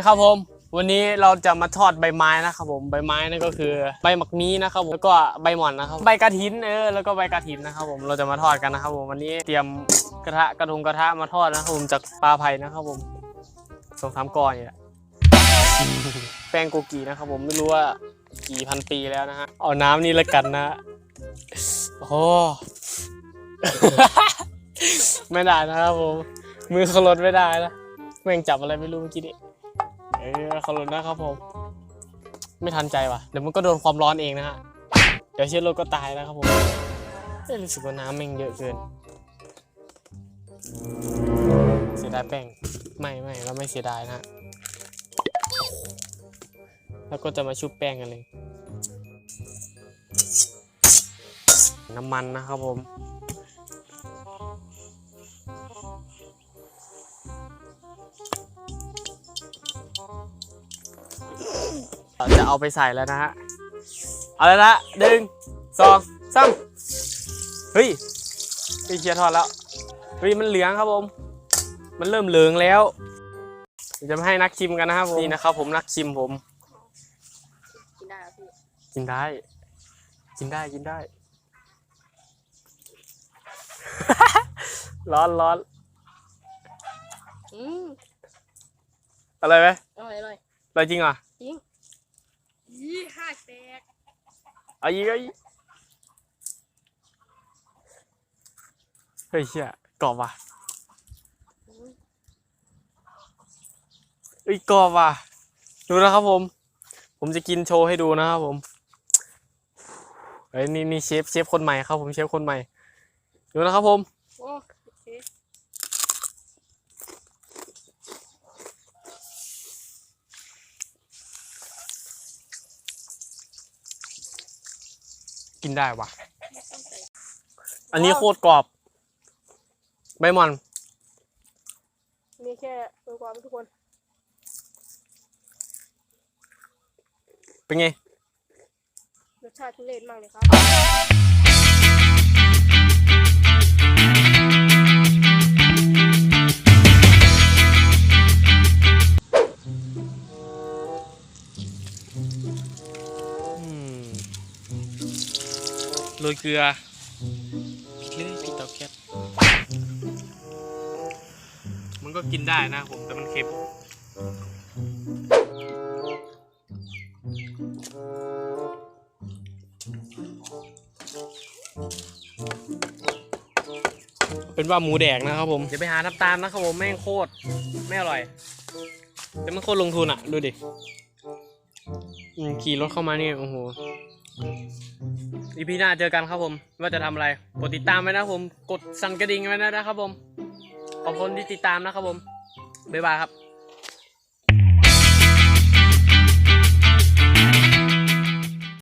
นะครับผม วันนี้เราจะมาทอดใบไม้นะครับผมใบไม้นั่นก็คือใบหมักมีนะครับผมแล้วก็ใบหม่อนนะครับใบกระถินเออแล้วก็ใบกระถินนะครับผมเราจะมาทอดกันนะครับผมวันนี้เตรียมกระทะกระทงกระทะมาทอดนะครับผมจากปลาไผ่นะครับผมสองสามก้อนนี่แหละแป้งโกกีนะครับผมไม่รู้ว่ากี่พันปีแล้วนะฮะเอาน้ำนี่ละกันนะโอ้ไม่ได้นะครับผมมือเขาลดไม่ได้นะแม่งจับอะไรไม่รู้เมื่อกี้นี้ เออเขาลดนะครับผม ไม่ทันใจว่ะ เดี๋ยวมันก็โดนความร้อนเองนะฮะ เดี๋ยวเชื้อโรคก็ตายนะครับผมเอ้ยรู้สึกว่าน้ำม่งเยอะเกิน เสียดายแป้ง ไม่ไม่เราไม่เสียดายนะฮะ แล้วก็จะมาชุบแป้งกันเลย น้ำมันนะครับผม จะเอาไปใส่แล้วนะฮะ เอาแล้วนะหนึ่งสองสามเฮ้ยเฮ้ยเชียร์ทอดแล้ว เฮ้ยมันเหลืองครับผม มันเริ่มเหลืองแล้วเดี๋ยวจะมาให้นักชิมกันนะครับผม นี่นะครับผมนักชิมผม กินได้ครับพี่ กินได้ กินได้กินได้ ร้อนร้อนอืมอะไรไหมอร่อยอร่อยอร่อยจริงเหรอ่ะจริงยี่ห้าแตกเอาอีกเอาอีกเฮ้ยเชี่ยกรอบว่ะเอ้ยกรอบว่ะ ดูนะครับผม ผมจะกินโชว์ให้ดูนะครับผมเฮ้ยนี่นี่เชฟเชฟคนใหม่ครับผมเชฟคนใหม่ ดูนะครับผม โอ้โอเค กินได้ว่ะไม่ต้องใส่อันนี้โคตรกรอบ ใบหมอน มีแค่ตัวความทุกคน เป็นไง รสชาติทุเรศมากเลยครับ โรยเกลือพริกเลยพริกเตาแก๊สมันก็กินได้นะผม แต่มันเค็มเป็นว่าหมูแดกนะครับผมอย่าไปหาทำตามนะครับผมแม่งโคตรไม่อร่อยแต่มันโคตรลงทุนอะ ดูดิอืมขี่รถเข้ามานี่โอ้โห อีพีหน้าเจอกันครับผม ว่าจะทำอะไร กดติดตามไว้นะครับผม กดสั่นกระดิ่งไว้นะครับผม ขอบคุณที่ติดตามนะครับผม บ๊ายบายครับ